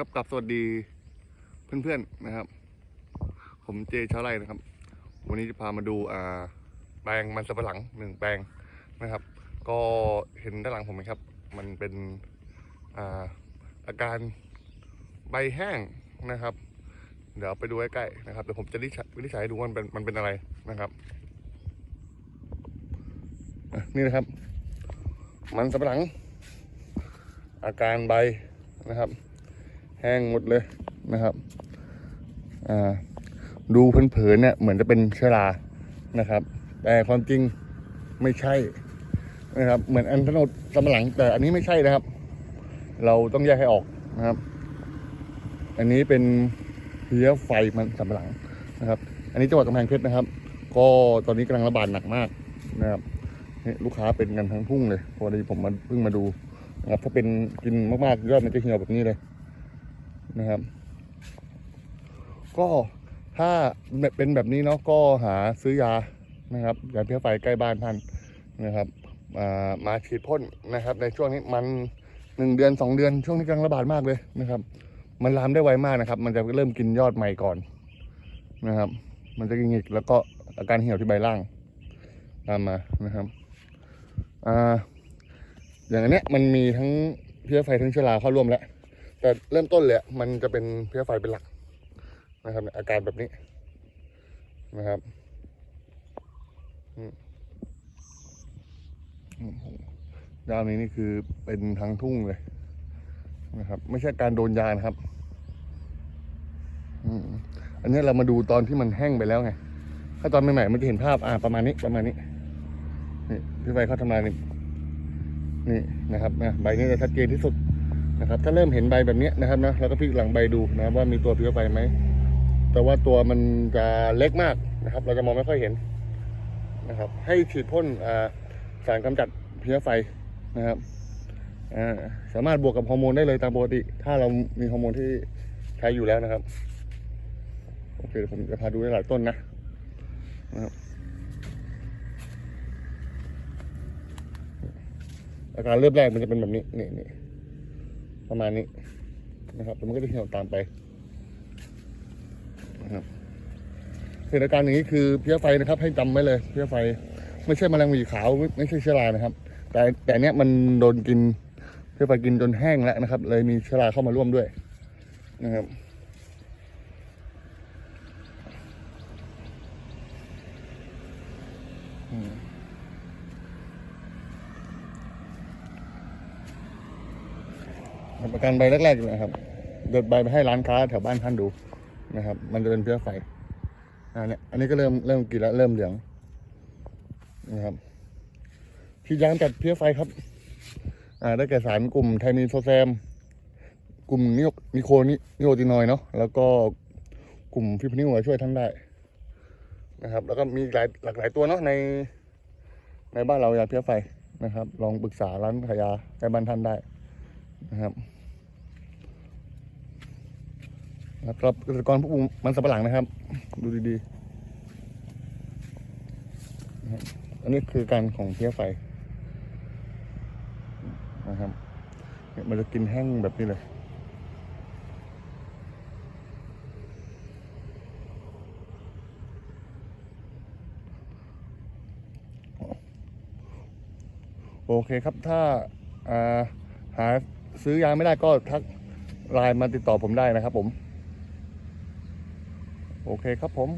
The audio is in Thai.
ครับกลับสวัสดีเพื่อนๆนะครับ ผมเจชาวไร่นะครับ วันนี้จะพามาดูอ่าแปลงมันสำปะหลังหนึ่งแปลงนะครับ ก็เห็นด้านหลังผมไหมครับ มันเป็นอ่าอาการใบแห้งนะครับ เดี๋ยวไปดูใกล้ๆนะครับเดี๋ยวผมจะวินิจฉัยวิจฉัยดูว่ามันเป็นมันเป็นอะไรนะครับนี่นะครับ มันสำปะหลัง อาการใบนะครับ แห้งหมดเลยนะครับอ่าดูเผินๆเนี่ยเหมือนจะเป็นเชื้อรานะครับ แต่ความจริงไม่ใช่นะครับเหมือนอันทนดสำหลังแต่อันนี้ไม่ใช่นะครับ เราต้องแยกให้ออกนะครับ อันนี้เป็นเพลี้ยไฟมันสำหลังนะครับ อันนี้จังหวัดกำแพงเพชรนะครับ ก็ตอนนี้กำลังระบาดหนักมากนะครับลูกค้าเป็นกันทั้งทุ่งเลยพอดีผมมาเพิ่งมาดูนะครับถ้าเป็นกินมากๆยอดมันจะเหี่ยวแบบนี้เลย นะครับ ก็ถ้าเป็นแบบนี้เนาะก็หาซื้อยานะครับยาเพี้ยไฟใกล้บ้านท่านนะครับมาฉีดพ่นนะครับ ในช่วงนี้มันหนึ่งเดือนสองเดือนช่วงนี้กำลังระบาดมากเลยนะครับ มันลามได้ไวมากนะครับ มันจะเริ่มกินยอดใหม่ก่อนนะครับ มันจะหงิกแล้วก็อาการเหี่ยวที่ใบล่างตามมานะครับอ่าอย่างนี้มันมีทั้งเพี้ยไฟทั้งเชื้อราเข้าร่วมแล้ว แต่เริ่มต้นเลยมันจะเป็นเพลี้ยไฟเป็นหลักนะครับ อาการแบบนี้นะครับยาวนี้นี่คือเป็นทั้งทุ่งเลยนะครับ ไม่ใช่การโดนยานะครับอันนี้เรามาดูตอนที่มันแห้งไปแล้วไง ถ้าตอนใหม่ๆมันจะเห็นภาพอ่าประมาณนี้ประมาณนี้ นี่พี่ไฟเขาทำลายนี่นี่นะครับนะใบนี้จะชัดเจนที่สุด นะครับถ้าเริ่มเห็นใบแบบนี้นะครับนะแล้วก็พลิกหลังใบดูนะครับว่ามีตัวเพี้ยไฟไหมแต่ว่าตัวมันจะเล็กมากนะครับ เราจะมองไม่ค่อยเห็นนะครับ ให้ฉีดพ่นสารกำจัดเพี้ยไฟนะครับสามารถบวกกับฮอร์โมนได้เลยตามปกติ ถ้าเรามีฮอร์โมนที่ใช้อยู่แล้วนะครับโอเคเดี๋ยวผมจะพาดูหลายต้นนะนะครับอาการเริ่มแรกมันจะเป็นแบบนี้นี่นี่ ประมาณนี้นะครับแล้วมันก็จะเหี่ยวตามไปนะครับเหตุการณ์อย่างนี้คือเพี้ยไฟนะครับ ให้จำไว้เลยเพี้ยไฟ ไม่ใช่แมลงหวีขาวไม่ไม่ใช่เชื้อรานะครับ แต่แต่เนี้ยมันโดนกินเพี้ยไฟกินจนแห้งแล้วนะครับ เลยมีเชื้อราเข้ามาร่วมด้วยนะครับอืม ประกันใบแรกๆอยู่นะครับ เดินใบไปให้ร้านค้าแถวบ้านท่านดูนะครับ มันจะเป็นเพี้ยไฟอันนี้อันนี้ก็เริ่มเริ่มกินแล้วเริ่มเหลืองนะครับที่ยางจัดเพี้ยไฟครับ อ่า ได้แก่สารกลุ่มไทมีโซแซม กลุ่มนิโอนิโคนินิโอตินอยเนาะ แล้วก็กลุ่มฟิพนิวช่วยท่านได้ นะครับ แล้วก็มีหลายหลากหลายตัวเนาะใน ในบ้านเรายาเพี้ยไฟนะครับ ลองปรึกษาร้านขายยาใกล้บ้านท่านได้ นะครับแล้วก็เกษตรกรผู้ปลูกมันสำปะหลังนะครับ ดูดีๆนะอันนี้คือการของเพี้ยไฟนะครับมันจะกินแห้งแบบนี้เลยโอเคครับถ้าาหา ซื้อยางไม่ได้ก็ทักไลน์มาติดต่อผมได้นะครับผม โอเคครับผม